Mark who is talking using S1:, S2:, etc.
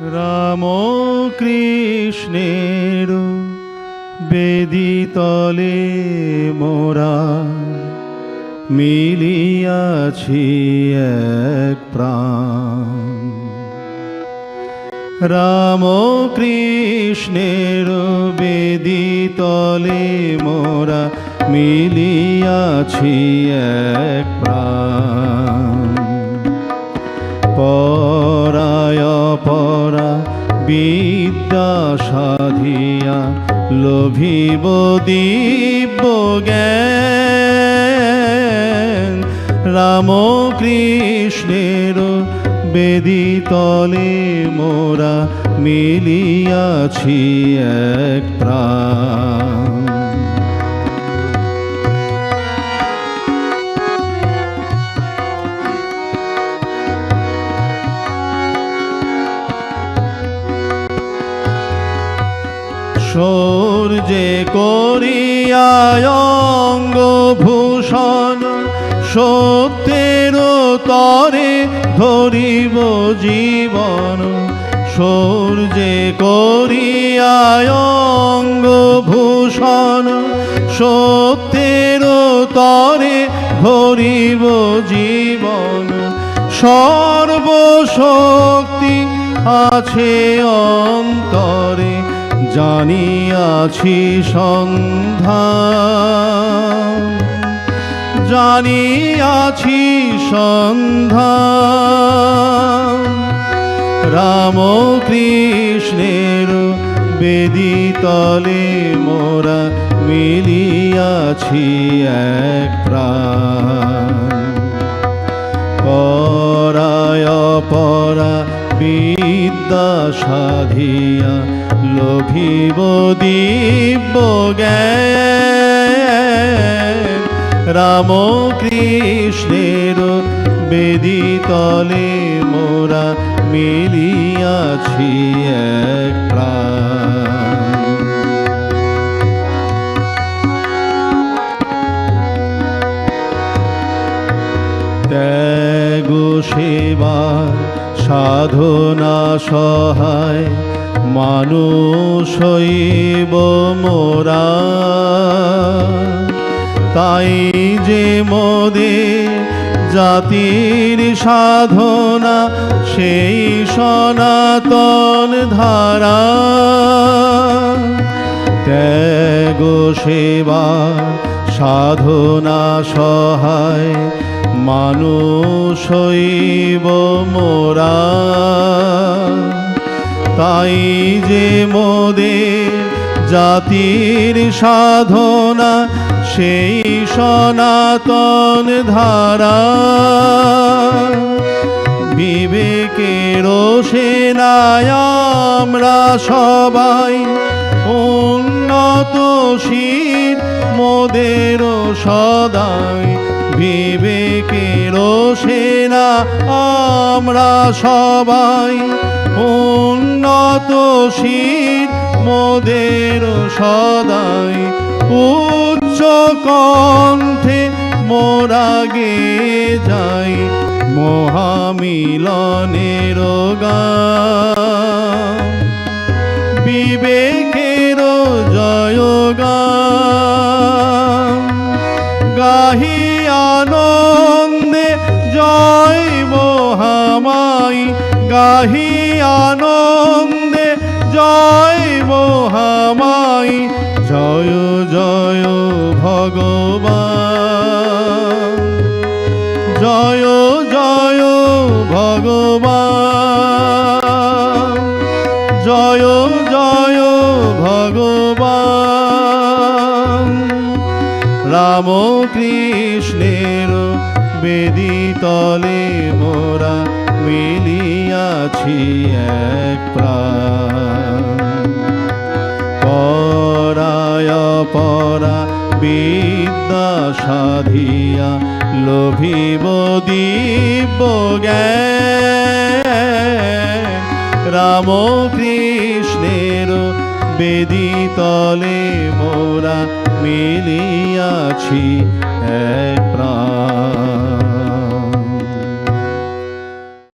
S1: রাম কৃষ্ণের বেদিতলে মোরা মিলিয়াছি এক প্রাণ। রাম কৃষ্ণের বেদিতলে মোরা মিলিয়াছি এক প্রাণ। বিদ্যা সাধিয়া লোভিব দিব্য জ্ঞান। রাম কৃষ্ণের বেদিতলে মোরা মিলিয়াছি এক প্রাণ। সূর্যে করিয়াঙ্গ ভূষণ সত্যের তরে ধরিব জীবন সূর্যে করিয়াঙ্গ ভূষণ সত্যের তরে ধরিব জীবন, সর্বশক্তি আছে অন্তরে। জানিয়াছি সন্ধান। জানিয়াছি সন্ধান। রাম কৃষ্ণের বেদিতলে মোরা মিলিয়াছি এক প্রাণ। পরায় পরা বিদ্যা সাধিয়া লোভিব দিব্য রাম কৃষ্ণের বেদিতলে মোরা মিলিয়াছি ত্যাগ সেবার সাধনা সহায় মানুষ হইব মোরা। তাই যে মোদে জাতির সাধনা, সেই সনাতন ধারা। ত্যাগ, সেবা, সাধনা, সহায় মানুষ হইব মোরা। তাই যে মোদের জাতির সাধনা, সেই সনাতন ধারা। বিবেকের সেনায় আমরা সবাই উন্নতশীল মোদের সদাই বিবেকের সেনা, আমরা সবাই উন্নতশীল মোদের সদাই উচ্চ কণ্ঠে মোরা গে যাই মহামিলনের গান বিবেকের জয়গান গাহি আনন্দে জয় মহামাই গাহি আনন্দে জয় মহামাই জয় জয় ভগবান। জয় জয় ভগবান। জয় জয় ভগবান। রাম কৃষ্ণের বেদিতলে মোরা মিলিয়াছি এক প্রাণ। পরায় পরা বিদ্যা সাধিয়া লোভিব জ্ঞান। রাম কৃষ্ণের বেদিতলে মোরা মিলিয়াছি এক প্রাণ।